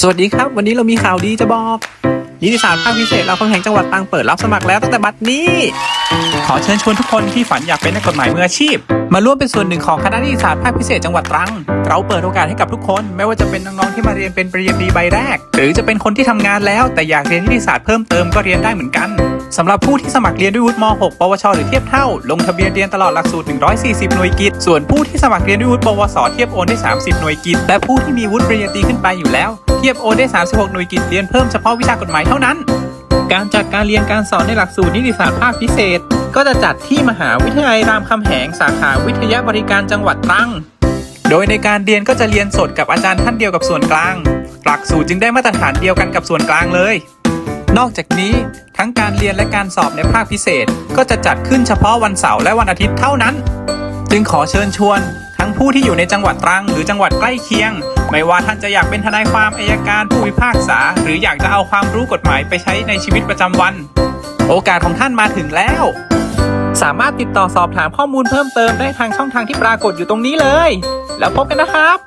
สวัสดีครับ วันนี้เรามีข่าวดีจะบอก นิติศาสตร์ภาคพิเศษเราคำแห่งจังหวัดตรังเปิดรับสมัครแล้วตั้งแต่บัดนี้ ขอเชิญชวนทุกคนที่ฝันอยากเป็นนักกฎหมายมืออาชีพ มาร่วมเป็นส่วนหนึ่งของคณะนิติศาสตร์ภาคพิเศษจังหวัดตรัง เราเปิดโอกาสให้กับทุกคน ไม่ว่าจะเป็นน้องๆที่มาเรียนเป็นปริญญาตรีใบแรก หรือจะเป็นคนที่ทำงานแล้ว แต่อยากเรียนนิติศาสตร์เพิ่มเติมก็เรียนได้เหมือนกัน สำหรับผู้ที่สมัครเรียนด้วยวุฒิม .6 ปวช หรือเทียบเท่า ลงทะเบียนเรียนตลอดหลักสูตร 140 หน่วยกิต ส่วนผู้ที่สมัครเรียนด้วยวุฒิปวส เทียบโอนได้ 30 หน่วยกิต และผู้ที่มีวุฒิปริญญาตรีขึ้นไปอยู่แล้ว เทียบโอนได้ 36 หน่วยกิต เรียนเพิ่มเฉพาะวิชากฎหมายเท่านั้น การจัดการเรียนการสอนในหลักสูตรนิติศาสตร์ภาคพิเศษ ก็จะจัดที่มหาวิทยาลัยรามคำแหงสาขาวิทยาบริการจังหวัดตรัง โดยในการเรียนก็จะเรียนสดกับอาจารย์ท่านเดียวกับส่วนกลาง หลักสูตรจึงได้มาตรฐานเดียวกันกับส่วนกลางเลย นอกจากนี้ทั้งการเรียนและการสอบในภาคพิเศษ ก็จะจัดขึ้นเฉพาะวันเสาร์และวันอาทิตย์เท่านั้น จึงขอเชิญชวน ทั้งผู้ที่อยู่ในจังหวัดตรัง หรือจังหวัดใกล้เคียง ไม่ว่าท่านจะอยากเป็นทนายความอายการผู้พิพากษา หรืออยากจะเอาความรู้กฎหมายไปใช้ในชีวิตประจำวัน โอกาสของท่านมาถึงแล้ว สามารถติดต่อสอบถามข้อมูลเพิ่มเติมได้ทางช่องทางที่ปรากฏอยู่ตรงนี้เลย แล้วพบกันนะครับ